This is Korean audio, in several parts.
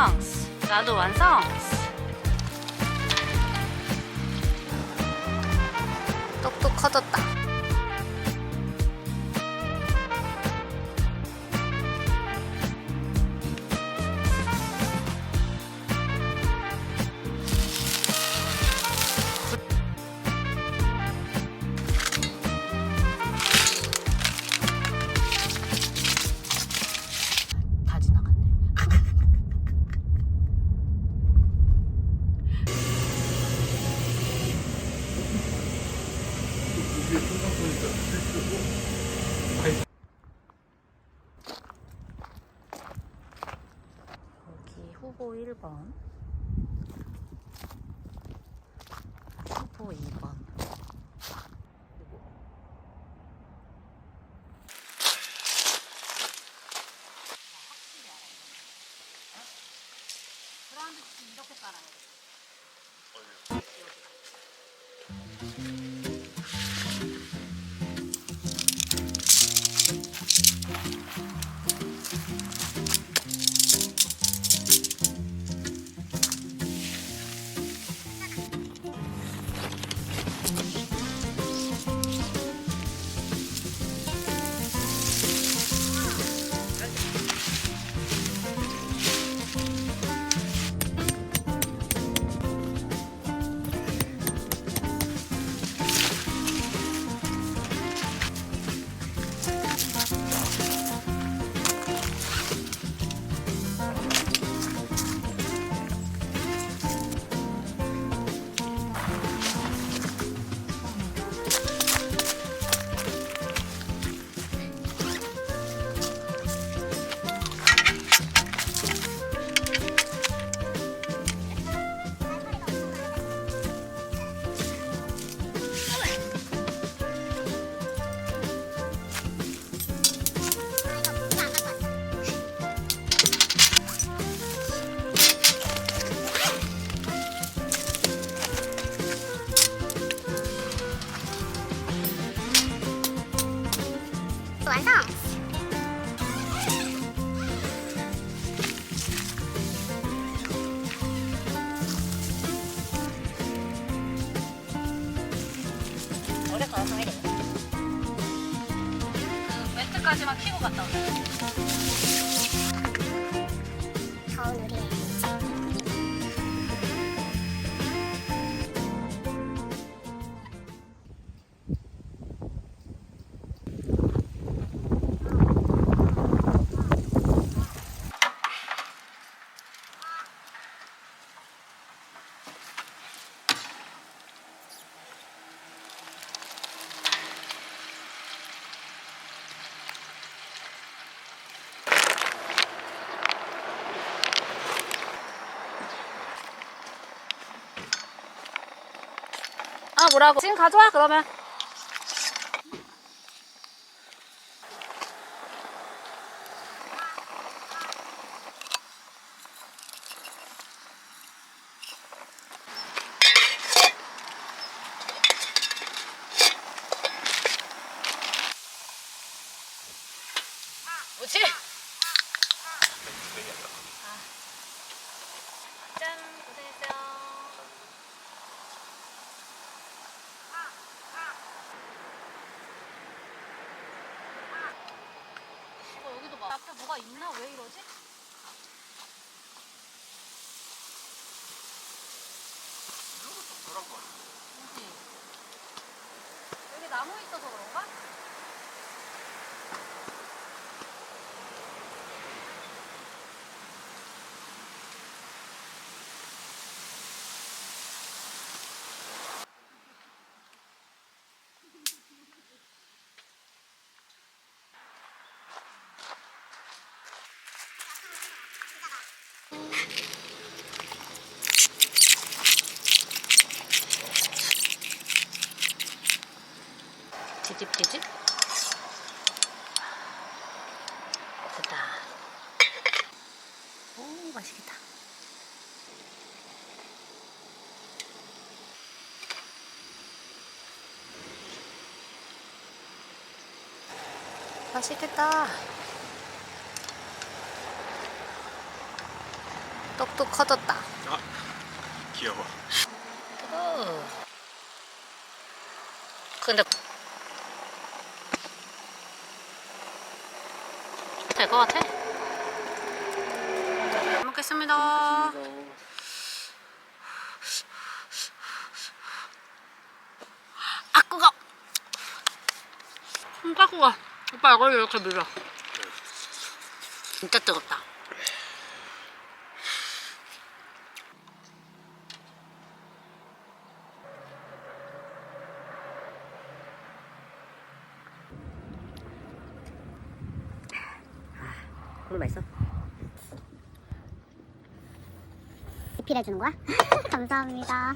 완성! 나도 완성! 여기 후보 1번. 키고 갔다 오자. 뭐라고. 지금 가져와 그러면. 맛있겠다. 떡도 커졌다. 아, 귀여워. 오. 근데 될 것 같아? 잘 먹겠습니다. 아, 그거. 손가락. 오빠 이걸 이렇게 밀어. 진짜 뜨겁다. 국물 맛있어? 리필해 주는 거야? 감사합니다.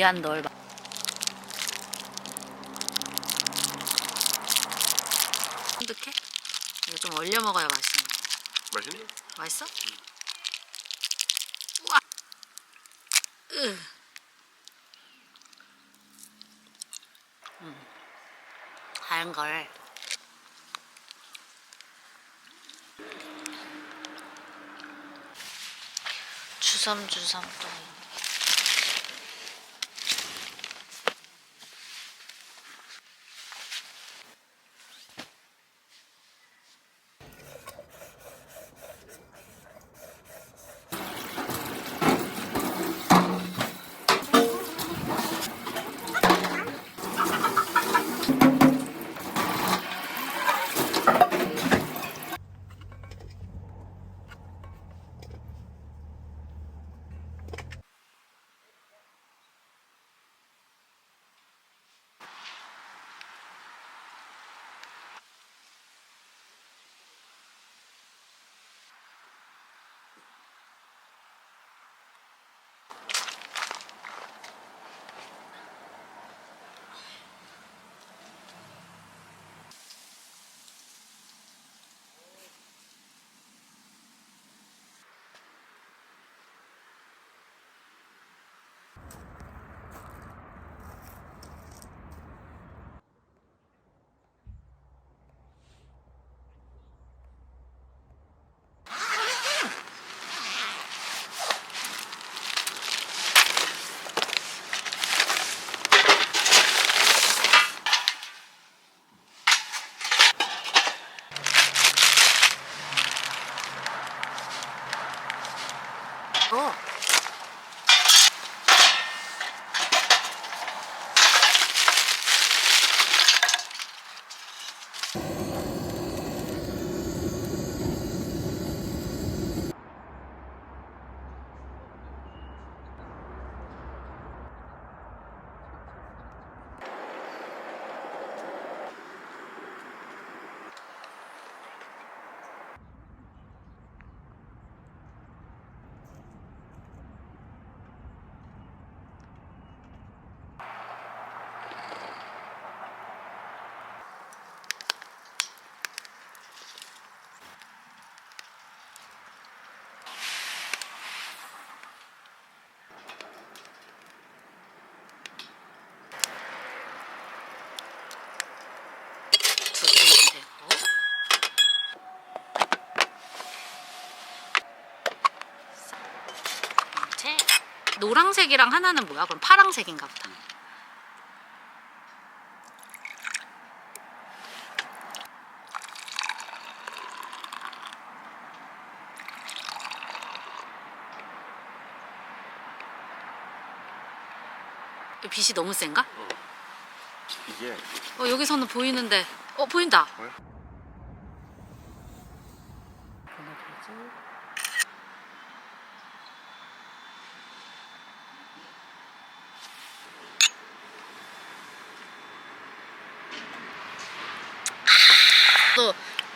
귀한 널 봐. 쫀득해? 이거 좀 얼려 먹어야 맛있네. 맛있니? 맛있어? 우와. 으. 음. 하얀 걸. 주섬주섬 또. 어. 두 개면 되고. 이제 노랑색이랑 하나는 뭐야? 그럼 파랑색인가 보다. 이 빛이 너무 센가? 이게 어, 여기서는 보이는데. 어, 보인다. 뭐야?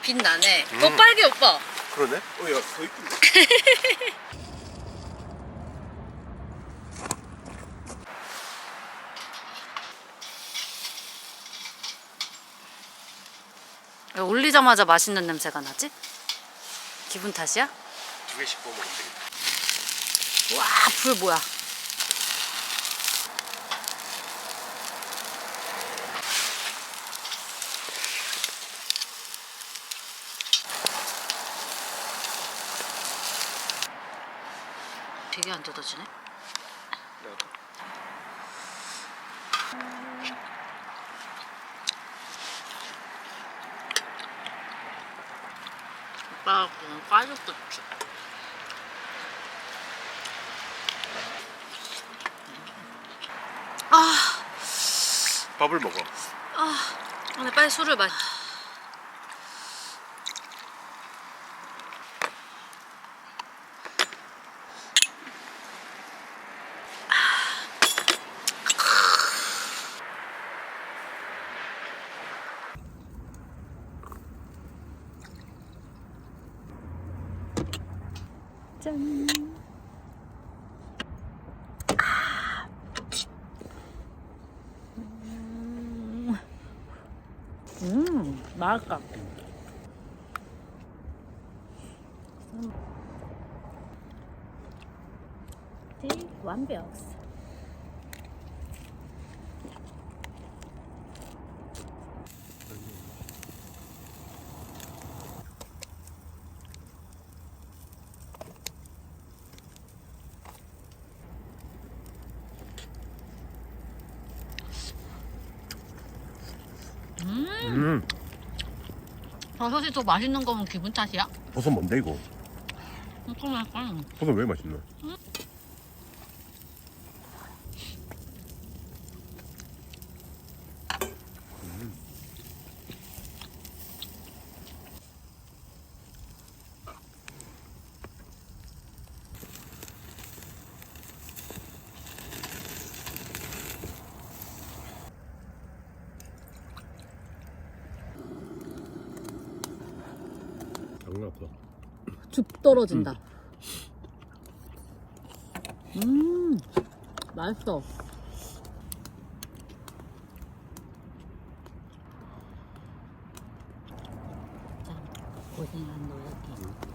빛나네. 음. 더 빨개 오빠. 그러네? 어, 야, 더 이쁜데? 왜 올리자마자 맛있는 냄새가 나지? 기분 탓이야? 두 개씩 뽑으면 되겠다. 와, 불 뭐야? 뜯어지네. 나도. 오빠 그냥 까죽겠지. 아, 밥을 먹어. 아, 오늘 빨리 술을 마. 짠. 음, 맛있다. 네, 완벽. 음. 버섯이 더 맛있는 거면 기분 탓이야? 버섯 뭔데 이거? 엄청 맛있어. 버섯 왜 맛있나? 장난 없어. 죽 떨어진다. 음, 맛있어. 자, 고생한 너에게.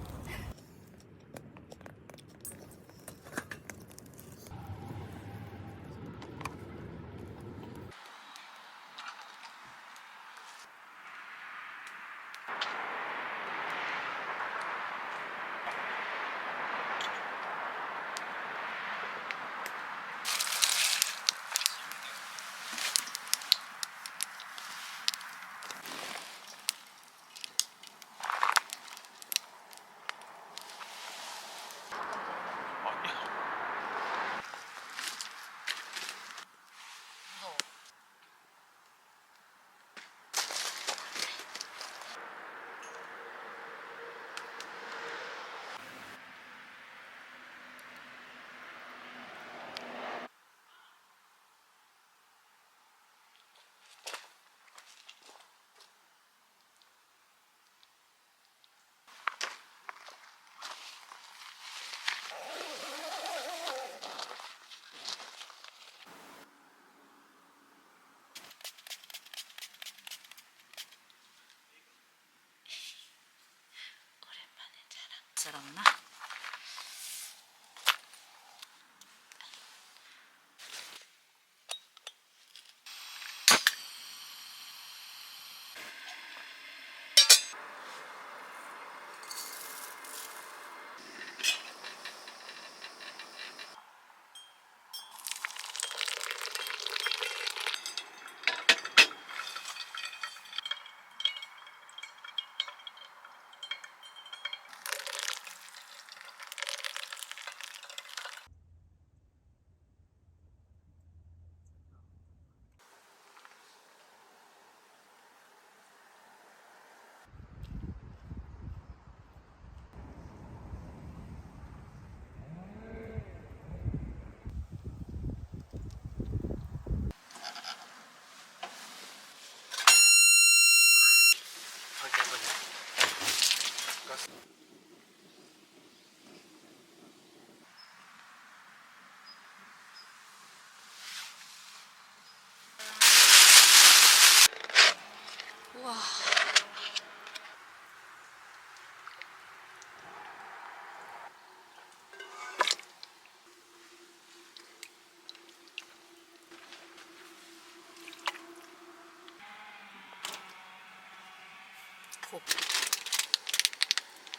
Cool.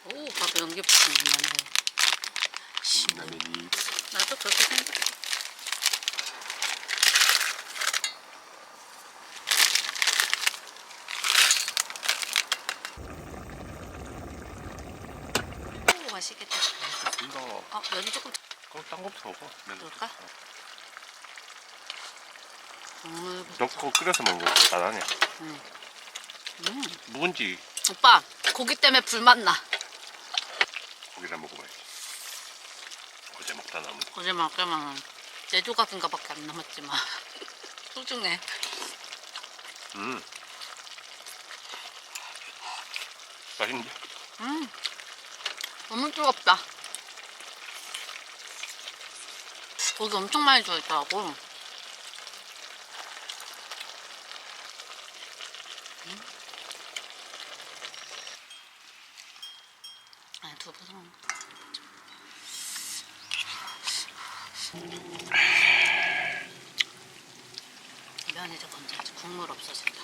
오, 봐도 연기 붙이는 신라면이 나도 그렇게 생각해. 오, 맛있겠다. 이거 어, 면이 조금 그럼 딴 거부터 먹어. 맨 그럴까? 음, 넣고 끓여서 먹는 거 잘하네. 음. 음. 묵은지 오빠, 고기 때문에 불맛 나. 고기를 먹어봐야지. 어제 먹다 남은 거. 어제 먹으면 내 조각인가 밖에 안 남았지만 소중해. 음. 맛있는데? 음, 너무 뜨겁다. 고기 엄청 많이 들어있더라고. 아니, 두부는 면이 더 건져야지 국물 없어진다.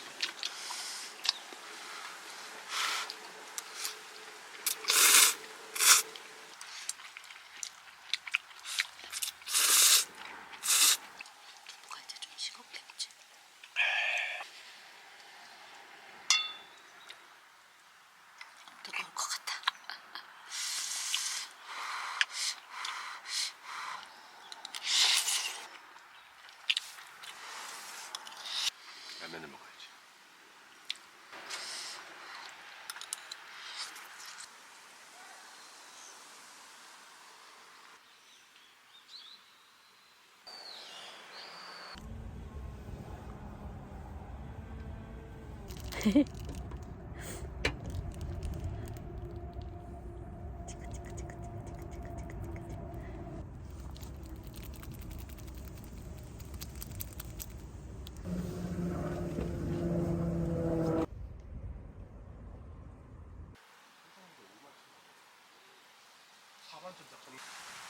두부가 이제 좀 식었겠지. 뜨거울 것 같아. 라면을 먹어야지. 네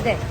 네. 우